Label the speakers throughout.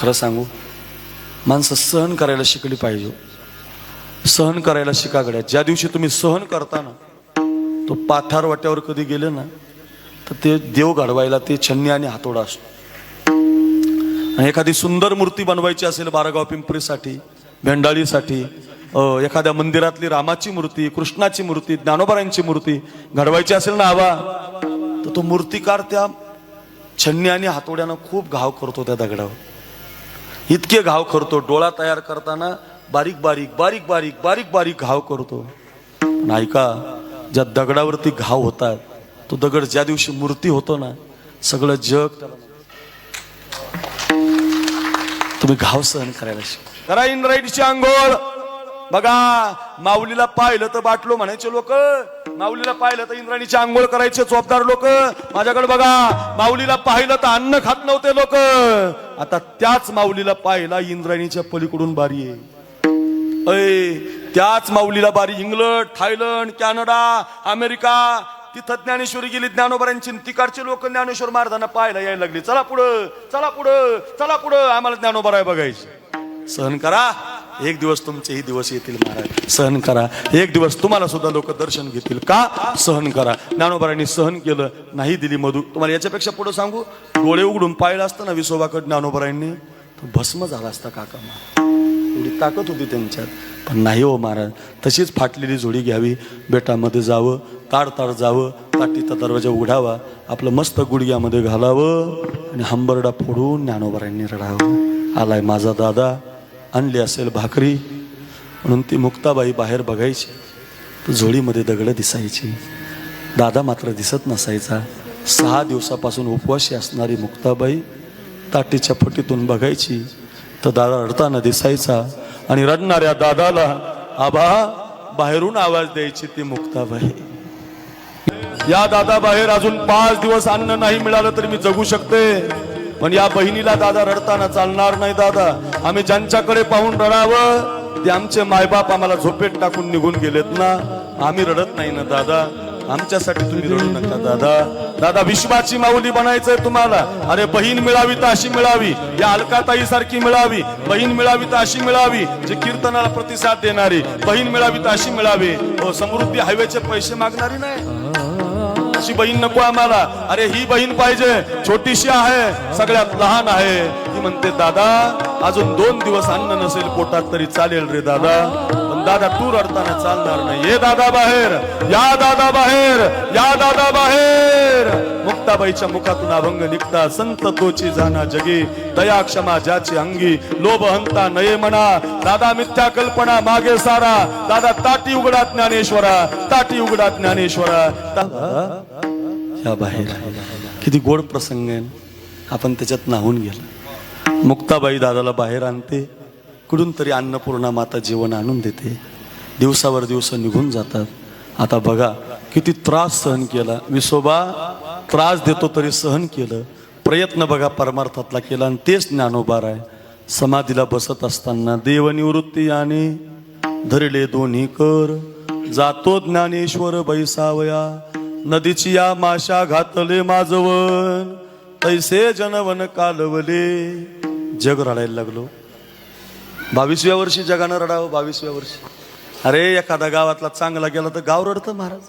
Speaker 1: खरं सांगू माणसं सहन करायला शिकली पाहिजे हो. सहन करायला शिका गड्या ज्या दिवशी तुम्ही सहन करता ना तो पाठार वाट्यावर कधी गेले ना तर ते देव घडवायला ते छन्नी आणि हातोडा असतो. आणि एखादी सुंदर मूर्ती बनवायची असेल बारागाव पिंपरीसाठी भेंडाळीसाठी एखाद्या मंदिरातली रामाची मूर्ती कृष्णाची मूर्ती ज्ञानोबारांची मूर्ती घडवायची असेल ना आवा तर तो मूर्तिकार त्या छन्नी आणि हातोड्यानं खूप घाव करतो त्या दगडावर. इतके घाव करतो डोळा तयार करताना बारीक बारीक बारीक बारीक बारीक बारीक घाव करतो. पण ऐका ज्या दगडावरती घाव होतात तो दगड ज्या दिवशी मूर्ती होतो ना सगळं जग तुम्ही घाव सहन करायला शिक. करा इंद्रायणीची आंघोळ. बघा माऊलीला पाहिलं तर बाटलो म्हणायचे लोक. माऊलीला पाहिलं तर इंद्राणीची आंघोळ करायचे चोपदार लोक. माझ्याकडे बघा माऊलीला पाहिलं तर अन्न खात नव्हते लोक. आता त्याच माऊलीला पाहिला इंद्राणीच्या पलीकडून बारी आहे. अय त्याच माऊलीला बारी इंग्लंड थायलंड कॅनडा अमेरिका तिथं ज्ञानेश्वरी गेली ज्ञानोबरांची तिकडचे लोक ज्ञानेश्वर महाराजांना पाहायला यायला लागली. चला पुढं चला पुढं चला पुढं आम्हाला ज्ञानोबराय बघायचे. सहन करा. एक दिवस तुमचेही दिवस येतील महाराज. सहन करा. एक दिवस तुम्हाला सुद्धा लोक दर्शन घेतील. का? सहन करा. ज्ञानोबरांनी सहन केलं नाही दिली मधू. तुम्हाला याच्यापेक्षा पुढे सांगू? डोळे उघडून पाहिलं असतं ना विसोबाकड ज्ञानोबरांनी तो भस्म झाला असता काका एवढी ताकद होती त्यांच्यात. पण नाही हो महाराज. तशीच फाटलेली जोडी घ्यावी. बेटामध्ये जावं ताड ताड जावं ताटीचा दरवाजा उघडावा आपलं मस्त गुडघ्यामध्ये घालावं आणि हंबरडा फोडून ज्ञानोबरांनी रडावं. आलाय माझा दादा. आणली असेल भाकरी म्हणून ती मुक्ताबाई बाहेर बघायची. तर झोळीमध्ये दगडं दिसायची. दादा मात्र दिसत नसायचा. सहा दिवसापासून उपवाशी असणारी मुक्ताबाई ताटीच्या फटीतून बघायची. तर दादा रडताना दिसायचा आणि रडणाऱ्या दादाला आबा बाहेरून आवाज द्यायची ती मुक्ताबाई. या दादा बाहेर अजून पाच दिवस अन्न नाही मिळालं तरी मी जगू शकते. पण या बहिणीला दादा रडताना चालणार नाही दादा. आम्ही ज्यांच्याकडे पाहून रडावं ते आमचे मायबाप आम्हाला झोपेत टाकून निघून गेलेत ना. आम्ही रडत नाही ना दादा. आमच्यासाठी तुम्ही रडू नका दादा. दादा विश्वाची माऊली बनायचंय तुम्हाला. अरे बहीण मिळावी तर अशी मिळावी. या अलकाताई सारखी मिळावी. बहीण मिळावी तर अशी मिळावी जे कीर्तनाला प्रतिसाद देणारी. बहीण मिळावी तर अशी मिळावी. हो, समृद्धी हायवेचे पैसे मागणारी नाही? अशी बहीण नको आम्हाला. अरे ही बहीण पाहिजे. छोटीशी आहे. सगळ्यात लहान आहे. ती म्हणते दादा अजून दोन दिवस अन्न नसेल पोटात तरी चालेल रे दादा. पण दादा तू रडताना चालणार नाही. ये दादा बाहेर या दादा बाहेर या दादा बाहेर. मुक्ताबाईच्या मुखातून अभंग निघता संत तोची जाना जगी दया क्षमा ज्याची अंगी लोभ हंता नये म्हणा दादा मिथ्या कल्पना मागे सारा. दादा ताटी उघडा ज्ञानेश्वरा ताटी उघडा ज्ञानेश्वरा. या बाहेर. किती गोड प्रसंग आहे. आपण त्याच्यात नाहून गेलो. मुक्ताबाई दादाला बाहेर आणते. कुठून तरी अन्नपूर्णा माता जीवन आणून देते. दिवसावर दिवस निघून जातात. आता बघा किती त्रास सहन केला. विसोबा त्रास देतो तरी सहन केलं. प्रयत्न बघा परमार्थातला केला आणि तेच ज्ञानोबार आहे. समाधीला बसत असताना देवनिवृत्ती आणि धरले दोन्ही कर. जातो ज्ञानेश्वर बैसावया. नदीची या माशा घातले माझवन तैसे जनवन कालवले. जग रडायला लागलो. बावीसव्या वर्षी जगानं रडावं बावीसव्या वर्षी. अरे एखादा गावातला चांगला गेला तर गाव रडतं महाराज.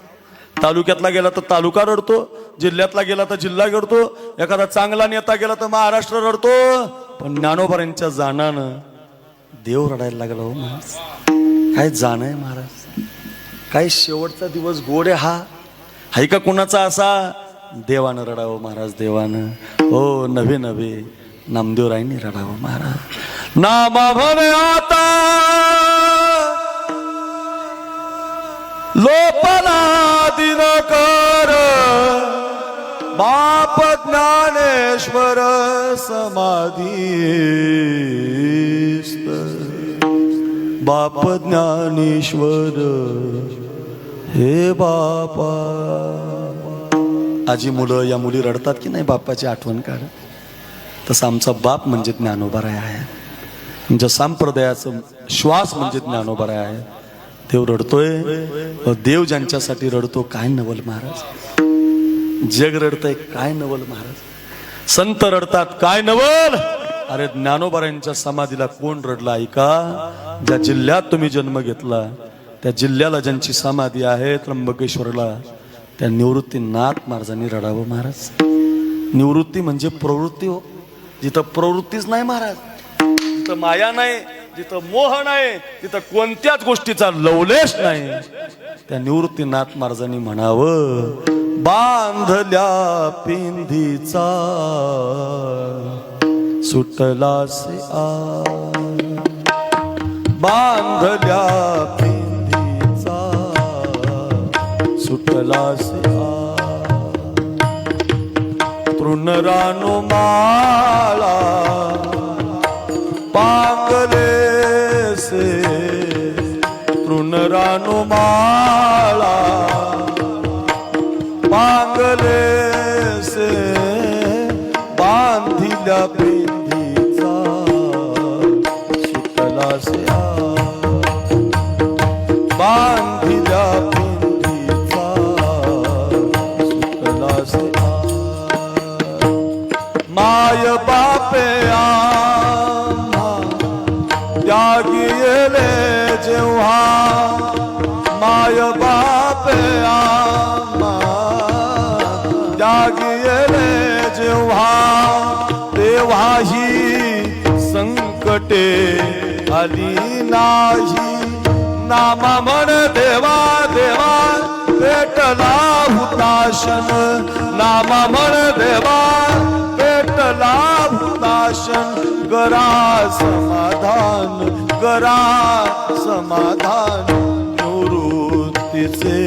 Speaker 1: तालुक्यातला गेला तर तालुका रडतो जिल्ह्यातला गेला तर जिल्हा रडतो एखादा चांगला नेता गेला तर महाराष्ट्र रडतो. पण ज्ञानोबऱ्यांच्या जाणानं देव रडायला लागला हो महाराज. काय जाण आहे महाराज? काय शेवटचा दिवस गोड आहे हा? हाय का कुणाचा असा? देवानं रडावं महाराज देवानं. हो नवे नवे नामदेवरायनी रडावं महाराज. नामा म्हणे आता। लोपला दिनकर बाप ज्ञानेश्वर समाधी बाप ज्ञानेश्वर हे बापा। आजी मुलं या मुली रडतात की नाही बापाची आठवण काढ तसं आमचा बाप म्हणजे ज्ञानोबाराय आहे. म्हणजे संप्रदायाचं श्वास म्हणजे ज्ञानोबाराय आहे. देव रडतोय. देव ज्यांच्यासाठी रडतो काय नवल महाराज? जग रडतय काय नवल महाराज? संत रडतात काय नवल? अरे ज्ञानोबारांच्या समाधीला कोण रडला ऐका? ज्या जिल्ह्यात तुम्ही जन्म घेतला त्या जिल्ह्याला ज्यांची समाधी आहे त्र्यंबकेश्वरला त्या निवृत्तीनाथ महाराजांनी रडावं महाराज. निवृत्ती म्हणजे प्रवृत्ती हो. जिथं प्रवृत्तीच नाही महाराज. जिथं माया नाही जिथं मोह नाही तिथं कोणत्याच गोष्टीचा लवलेश नाही. त्या निवृत्तीनाथ महाराजांनी म्हणावं बांधल्या पिंधीचा सुटलासे आ बांधल्या पिंधीचा सुटलासे आ तृणरानो माळा मांगले से तृणरानो माळा से बांधिल्या पिंधीचा सुटला से बांधिल्या पिंधीचा सुटला से माय बापे माय बापया आम्हा त्यागी जेव्हा तेव्हाही संकटे आली नाही. नामा म्हण देवा देवा पेटला हुताशन नामा म्हण देवा पेटला हुताशन गरा समाधान सागरा समाधान निवृत्तीचे.